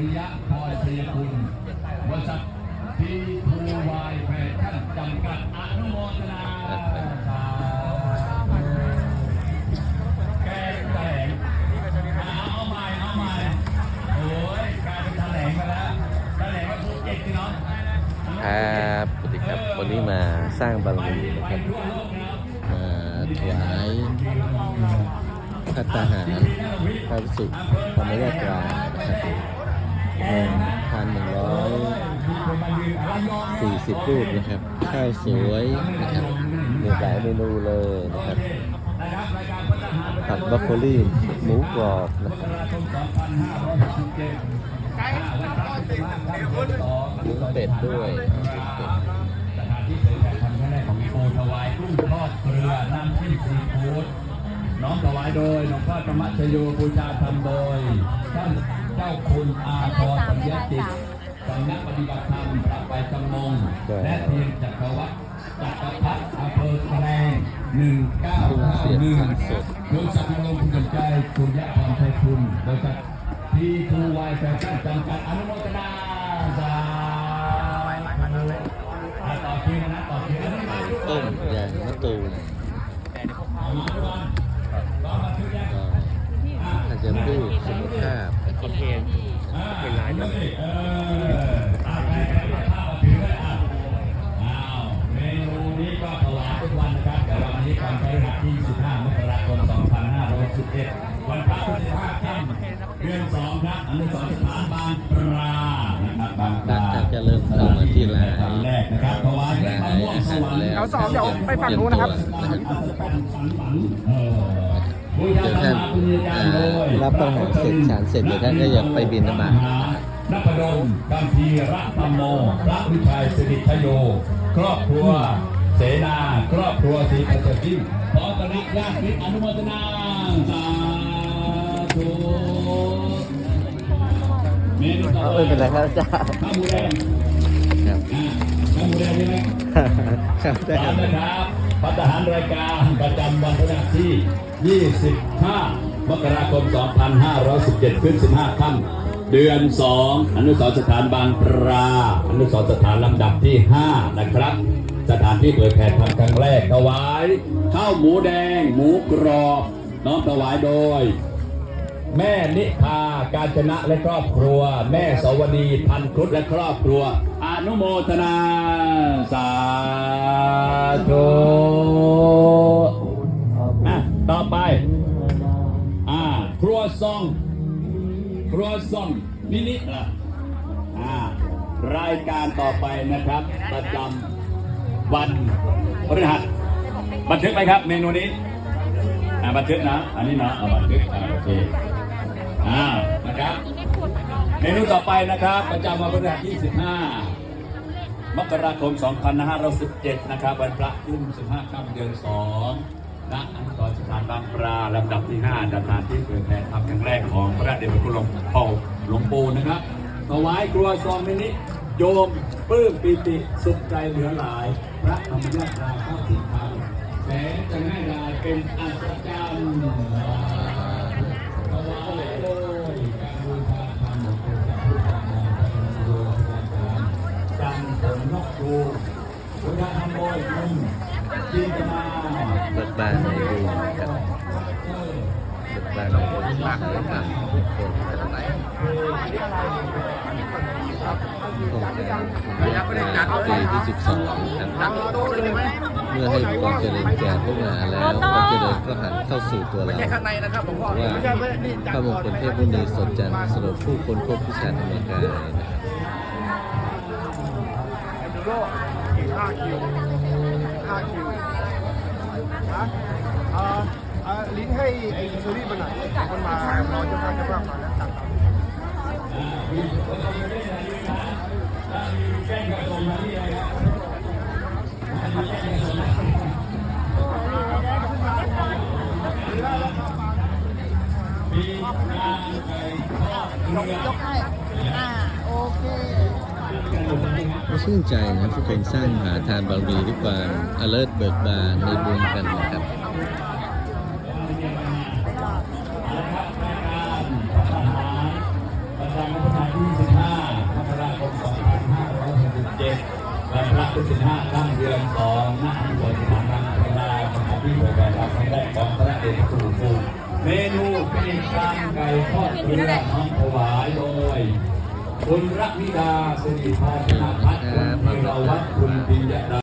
ริยะพลอยชัยคุณบริษัทพีทูวายแฟชั่นจำกัดอนุโมทนาแกงแถลงเอาใหม่เอาใหม่โอ้ยกลายเป็นแถลงไปแล้วแถลงว่าภูเก็ตพี่น้องครับสวัสดีครับวันนี้มาสร้างบารมีนะครับมาถวายพัตตาหารพระภิกษุธรรมยาตรานะครับ 40รูปนะครับ ข้าวสวยนะครับมีหลายเมนูเลยนะครับผัดบรอกโคลีหมูกรอบนะครับหมูเป็ดด้วยของโพถวากุ้งทอดเกลือน้ำจิ้มซีฟู้ดน้องถวายโดยหลวงพ่อธรรมชโยบูชาธรรมโดยท่านเจ้าคุณอาภรณ์ปัญญาติ สำนักปฏิบัติธรรมปรับไปจำนงและเพียงจักรวรรดิจักรพรรดิอำเภอแกลงหนึ่งเก้าเก้าหนึ่งโดยสักการลงคุณสนใจคุณยะพรชัยคุณบริษัททีทูวายแฟชั่นจำกัดอนุโมทนาสาธุอะต่อคิวนะต่อคิวนะต้มยางมะตูมก็อาจจะพืชสมุนไพรคอนเทนเป็นลายด้วย 11 วันพระที่15ค่ำเดือน2ครับอนุสรณ์สถานบางปลานะครับบางปลาจากเริญเข้ามาที่ร้านแรกนะครับถวายมะม่วงสรรค์แล้วเอาสองเดี๋ยวไปฝั่งนู้นนะครับเดี๋ยวท่านรับประหารเสร็จฉันเสร็จเดี๋ยวท่านก็จะไปบินธบาตนับดลกัมพีระธรรมโม พระวิชัยสิริชโย ครอบครัว เสนา ครอบครัวศรีปัจจิมขอตระญาติมิตรอนุโมทนา ไม่เป็นไรครับอาจาข้าวหมูแดงครับข้าวหมูแดงใช่ไหมครับได้ครับพัฒหารายการประจำวันพฤหัสที่ 25 มกราคม 2517ขึ้น15ค่ำเดือน 2 อนุสรสถานบางปลาอนุสรสถานลำดับที่ 5 นะครับ สถานที่เผยแผ่ธรรมครั้งแรกถวายข้าวหมูแดง หมูกรอบ น้อมถวายโดย แม่นิพาการชนะและครอบครัว แม่สวนีพันครุฑและครอบครัว อนุโมทนาสาธุอะต่อไป อ่า ครัวซอง ครัวซองมินิอะอ่ารายการต่อไปนะครับ ประจำวันพฤหัสบันทึกไหมครับ เมนูนี้ อ่าบันทึกนะ อันนี้นะเอาบันทึกอ่าโอเคอ่านะครับเมนูต่อไปนะครับ ประจำวันพฤหัสที่15มกราคม 2517 นะครับ วันพระขึ้น15ค่ำเดือน2ณอนุสรสถานบางปลาลำดับที่5สถานที่เผยแผ่ธรรมครั้งแรกของพระเดชพระคุณหลวงพ่อหลวงปู่นะครับถวายครัวซองมินิโยมปลื้มปิติสุขใจเหลือหลาย พระธรรมยาตราเข้าถึงธรรม แสนจะง่ายดายเป็นอัศจรรย์ถวายโดยการบูชารรมของพระพุทธธรรมโดยการจักชูบูชาธรรมโดยคุณจินตนาเบิกบานในบุญครับเบิกบานในบุญมากเลยครับทุกคนไปโครงการระยะ ปีที่12ครับเมื่อให้ความเจริญแก่พวกนาแล้วความเจริญก็หันเข้าสู่ตัวเราข้างในนะครับหลวงพ่อว่าพระมงคลเทพมุนีสดจันทร์สรุปผู้คนพบวิชาธรรมกายนะครับห้าคิวห้าคิวนะเออเออลิ้นให้ไอ้เชอรี่มาหน่อยมันมารอเจ้าภาพเจ้าภาพมา แล้วตังค์ก็ชื่นใจนะทุกคนสร้างหาทานบารมีด้วยความ alert เบิกบานในบุญกันนะครับ พุทธิห้าข้ามเดือนสองณอันบนฐานังพนาสถานที่บริการรับครั้งแรกของพระเดชสู่ภูเมนูเป็นกลางไก่ทอดเกลือน้องถวายโดยคุณรักนิดาสิริพรชนะพัฒน์คุณธีรวัตรคุณปิญญาดา